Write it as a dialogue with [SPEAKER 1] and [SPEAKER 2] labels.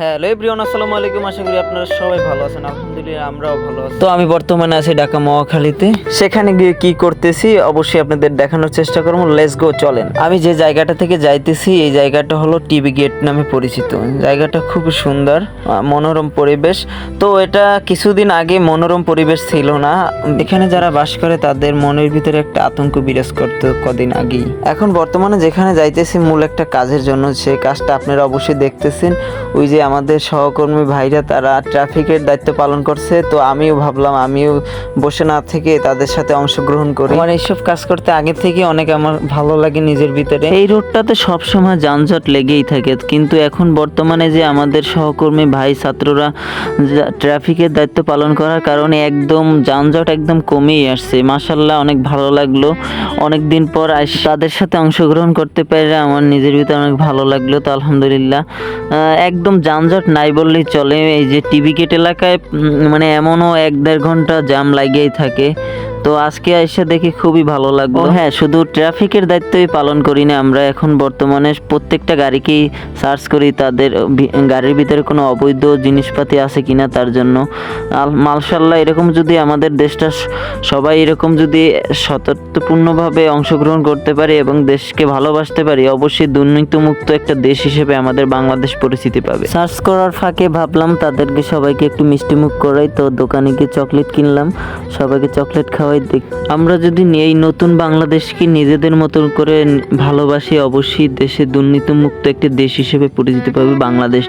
[SPEAKER 1] Hello everyone, আসসালামু আলাইকুম। আশা করি আপনারা সবাই ভালো আছেন। আলহামদুলিল্লাহ, আমরাও ভালো আছি। তো আমি বর্তমানে আছি ঢাকা মহাখালীতে। সেখানে গিয়ে কি করতেছি? অবশ্যই আপনাদের দেখানোর চেষ্টা করব। লেটস গো চলেন। আমি যে জায়গাটা থেকে যাইতেছি, এই জায়গাটা হলো টিভি গেট নামে পরিচিত। জায়গাটা খুব সুন্দর মনোরম পরিবেশ। তো এটা কিছুদিন আগে মনোরম পরিবেশ ছিল না। এখানে যারা বাস করে, তাদের মনের ভিতরে একটা আতঙ্ক বিরাজ করতো কদিন আগেই। এখন বর্তমানে যেখানে যাইতেছি, মূল একটা কাজের জন্য। সেই কাজটা আপনারা অবশ্যই দেখতেছেন। ওই যে আমাদের সহকর্মী ভাইরা তারা ট্রাফিকের দায়িত্ব পালন করছে তো আমিও ভাবলাম আমিও বসে না থেকে তাদের সাথে অংশগ্রহণ করি। আমার এইসব কাজ করতে আগে থেকে অনেক আমার ভালো লাগে নিজের ভিতরে। এই রোডটাতে সবসময় যানজট লেগেই থাকে কিন্তু এখন বর্তমানে যে আমাদের সহকর্মী ভাই ছাত্ররা ট্রাফিকের দায়িত্ব পালন করার কারণে একদম যানজট একদম কমেই আসছে। মাসাল্লাহ অনেক ভালো লাগল। অনেক দিন পর আইস তাদের সাথে অংশগ্রহণ করতে পেরে আমার নিজের ভিতরে অনেক ভালো লাগল তো আলহামদুলিল্লাহ। একদম যানজট নাই বললেই চলে। এই যে টিভি গেট এলাকায় মানে এমনও এক দেড় ঘণ্টা জ্যাম লাগিয়েই থাকে। তো আজকে এসে দেখি খুবই ভালো লাগল। হ্যাঁ শুধু ট্রাফিকের দায়িত্বই পালন করি না আমরা এখন বর্তমানে প্রত্যেকটা গাড়িকেই সার্চ করি তাদের গাড়ির ভিতরে কোনো অবৈধ জিনিসপাতি আছে কিনা তার জন্য। মালশাল্লাহ এরকম যদি আমাদের দেশটা সবাই এরকম যদি সতর্কপূর্ণভাবে অংশগ্রহণ করতে পারে এবং দেশকে ভালোবাসতে পারি অবশ্যই দুর্নীতিমুক্ত একটা দেশ হিসেবে আমাদের বাংলাদেশ পরিচিতি পাবে। সার্চ করার ফাঁকে ভাবলাম তাদেরকে সবাইকে একটু মিষ্টিমুখ করাই তো দোকানে গিয়ে চকলেট কিনলাম। সবাইকে চকলেট খাওয়াই দেখ, আমরা যদি এই নতুন বাংলাদেশকে নিজেদের মতন করে ভালোবাসি, অবশ্যই দেশে দুর্নীতিমুক্ত একটি দেশ হিসেবে পরিচিত পাবে বাংলাদেশ।